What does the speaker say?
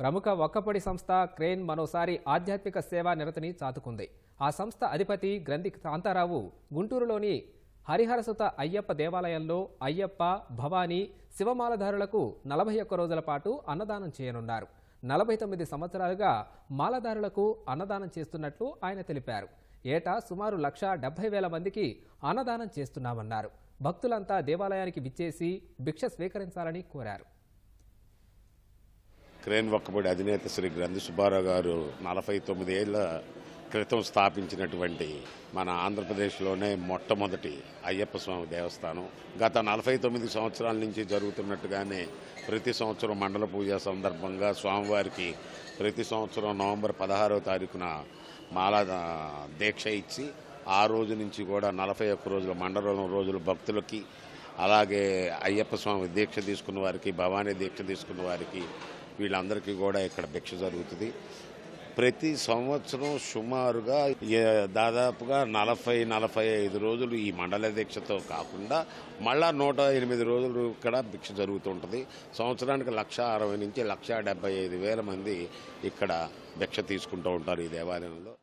ప్రముఖ ఒక్కపొడి సంస్థ క్రేన్ మరోసారి ఆధ్యాత్మిక సేవా నిరతిని చాటుకుంది. ఆ సంస్థ అధిపతి గ్రంథి కాంతారావు గుంటూరులోని హరిహరసుత అయ్యప్ప దేవాలయంలో అయ్యప్ప భవానీ శివమాలధారులకు నలభై ఒక్క రోజుల పాటు అన్నదానం చేయనున్నారు. నలభై తొమ్మిది సంవత్సరాలుగా మాలధారులకు అన్నదానం చేస్తున్నట్లు ఆయన తెలిపారు. ఏటా సుమారు లక్ష డెబ్బై వేల మందికి అన్నదానం చేస్తున్నామన్నారు. భక్తులంతా దేవాలయానికి విచ్చేసి భిక్ష స్వీకరించాలని కోరారు. క్రేన్ ఒక్కబడి అధినేత శ్రీ గ్రంథి సుబ్బారావు గారు నలభై తొమ్మిది క్రితం స్థాపించినటువంటి మన ఆంధ్రప్రదేశ్లోనే మొట్టమొదటి అయ్యప్ప స్వామి దేవస్థానం. గత నలభై తొమ్మిది సంవత్సరాల నుంచి జరుగుతున్నట్టుగానే ప్రతి సంవత్సరం మండల పూజ సందర్భంగా స్వామివారికి ప్రతి సంవత్సరం నవంబర్ పదహారవ తారీఖున మాలా దీక్ష ఇచ్చి ఆ రోజు నుంచి కూడా నలభై ఒక్క రోజులు మండలం రోజులు భక్తులకి అలాగే అయ్యప్ప స్వామి దీక్ష తీసుకున్న వారికి భవానీ దీక్ష తీసుకున్న వారికి వీళ్ళందరికీ కూడా ఇక్కడ భిక్ష జరుగుతుంది. ప్రతి సంవత్సరం సుమారుగా దాదాపుగా నలభై నలభై ఐదు రోజులు ఈ మండల దీక్షతో కాకుండా మళ్ళా నూట ఎనిమిది రోజులు ఇక్కడ భిక్ష జరుగుతుంటుంది. సంవత్సరానికి లక్ష అరవై నుంచి లక్ష డెబ్బై ఐదు వేల మంది ఇక్కడ భిక్ష తీసుకుంటూ ఉంటారు ఈ దేవాలయంలో.